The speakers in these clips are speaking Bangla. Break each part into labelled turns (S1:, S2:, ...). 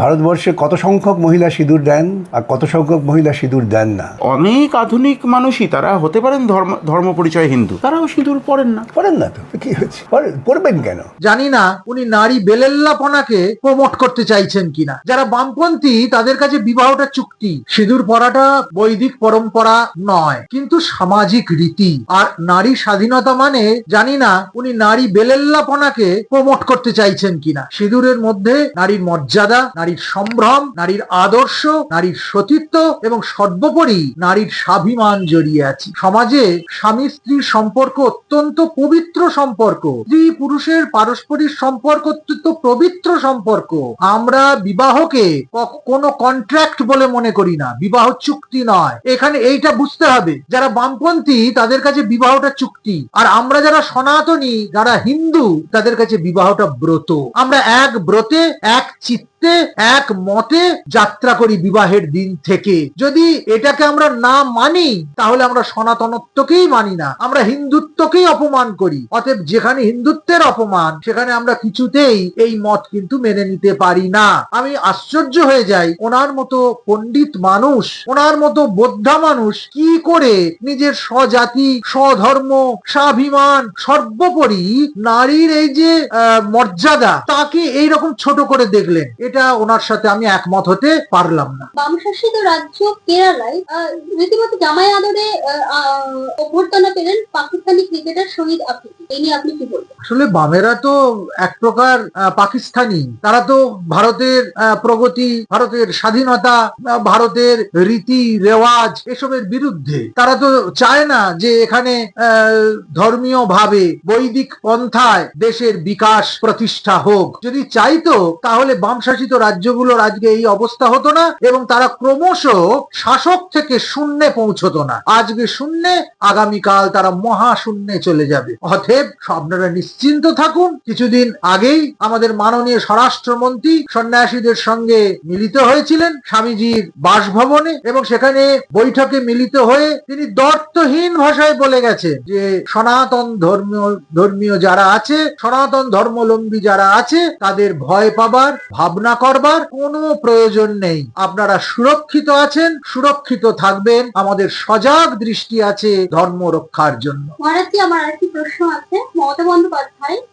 S1: ভারতবর্ষে কত সংখ্যক মহিলা সিঁদুর দেন আর কত সংখ্যক মহিলা সিঁদুর দেন না?
S2: অনেক আধুনিক মানুষই তারা হতে পারেন ধর্ম ধর্ম পরিচয় হিন্দু। তারাও সিঁদুর পড়েন না।
S1: পড়েন না তো কি হচ্ছে পড়বেন কেন?
S3: জানি না উনি নারী বেলেল্লাপনাকে প্রমোট করতে চাইছেন কিনা। যারা বামপন্থী তাদের কাছে বিবাহটা চুক্তি। সিঁদুর পড়াটা বৈদিক পরম্পরা নয় কিন্তু সামাজিক রীতি। আর নারী স্বাধীনতা মানে জানি না উনি নারী বেলেল্লাপনাকে প্রমোট করতে চাইছেন কিনা। সিঁদুরের মধ্যে নারীর মর্যাদা নারীর সম্ভ্রম, নারীর আদর্শ, নারীর সতীত্ব এবং সর্বোপরি নারীর স্বাভিমান জড়িয়ে আছে। সমাজে স্বামী স্ত্রীর সম্পর্ক অত্যন্ত পবিত্র সম্পর্ক। স্ত্রী পুরুষের পারস্পরিক সম্পর্ক অত্যন্ত পবিত্র সম্পর্ক। আমরা বিবাহকে কোনো কন্ট্রাক্ট বলে মনে করি না। বিবাহ চুক্তি নয়। এখানে এইটা বুঝতে হবে। যারা বামপন্থী, তাদের কাছে বিবাহটা চুক্তি। আর আমরা যারা সনাতনী, যারা হিন্দু, তাদের কাছে বিবাহটা ব্রত। আমরা এক ব্রতে, এক চিত্তে এক মতে যাত্রা করি বিবাহের দিন থেকে। যদি এটাকে আমরা না মানি, তাহলে আমরা সনাতনত্বকেই মানি না। আমরা হিন্দুত্বকেই অপমান করি। অতএব যেখানে হিন্দুত্বের অপমান, সেখানে আমরা কিছুতেই এই মত কিন্তু মেনে নিতে পারি না। আমি আশ্চর্য হয়ে যাই, ওনার মতো পণ্ডিত মানুষ, ওনার মতো বোদ্ধা মানুষ কি করে নিজের স্বজাতি, স্বধর্ম, স্বাভিমান, সর্বোপরি নারীর এই যে মর্যাদা, তাকে এইরকম ছোট করে দেখলেন? এটা ওনার সাথে আমি একমত হতে পারলাম না।
S4: বামশাসিত রাজ্য কেরালায় রীতিমতো জামাই আদরে অভ্যর্থনা পেলেন পাকিস্তানি ক্রিকেটার শহীদ আফ্রিদি। এই নিয়ে আপনি কি বলবেন?
S3: আসলে বামেরা তো এক প্রকার পাকিস্তানি। তারা তো ভারতের প্রগতি, ভারতের স্বাধীনতা ভারতের রীতি, রেওয়াজ এসবের বিরুদ্ধে। তারা তো চায় না যে এখানে ধর্মীয় ভাবে বৈদিক পন্থায় দেশের বিকাশ প্রতিষ্ঠা হোক। যদি চাইতো, তাহলে বাম শাসিত রাজ্যগুলোর আজকে এই অবস্থা হতো না এবং তারা ক্রমশ শাসক থেকে শূন্যে পৌঁছতো না। আজকে শূন্যে, আগামীকাল তারা মহা শূন্যে চলে যাবে। অতএব, আপনারা নিশ্চিন্ত থাকুন। কিছুদিন আগেই আমাদের মাননীয় স্বরাষ্ট্রমন্ত্রী সন্ন্যাসীদের সঙ্গে মিলিত হয়েছিলেন স্বামীজির বাসভবনে এবং সেখানে বৈঠকে মিলিত হয়ে তিনি দর্থহীন ভাষায় বলে গেছেন যে সনাতন ধর্মীয় ধর্মীয় যারা আছে, সনাতন ধর্মলম্বী যারা আছে, তাদের ভয় পাবার, ভাবনা করবার কোনো প্রয়োজন নেই। আপনারা সুরক্ষিত আছেন, সুরক্ষিত থাকবেন। আমাদের সজাগ দৃষ্টি আছে ধর্ম রক্ষার জন্য।
S4: আমার আরেকটি প্রশ্ন আছে। মমতা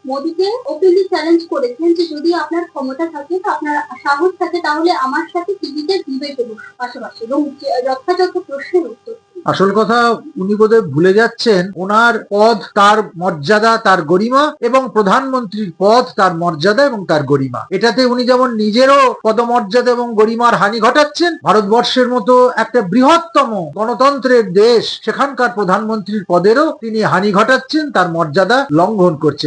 S4: মোদীকে ওপেনলি চ্যালেঞ্জ করেছেন যে যদি আপনার ক্ষমতা থাকে আপনার সাহস থাকে, তাহলে আমার সাথে টিভিতে ডিবেটে পাশাপাশি। এবং যথাযথ প্রশ্নের উত্তর
S3: আসল কথা, উনি বোধহয় ভুলে যাচ্ছেন, ওনার পদ তার মর্যাদা, তার গরিমা, এবং প্রধানমন্ত্রীর পদ তার মর্যাদা এবং তার গরিমা। এটাতে উনি যেমন নিজেরও পদমর্যাদা এবং গরিমার হানি ঘটাচ্ছেন, ভারতবর্ষের মতো একটা বৃহত্তম গণতন্ত্রের দেশ, সেখানকার প্রধানমন্ত্রীর পদেরও তিনি হানি ঘটাচ্ছেন, তার মর্যাদা লঙ্ঘন করছেন।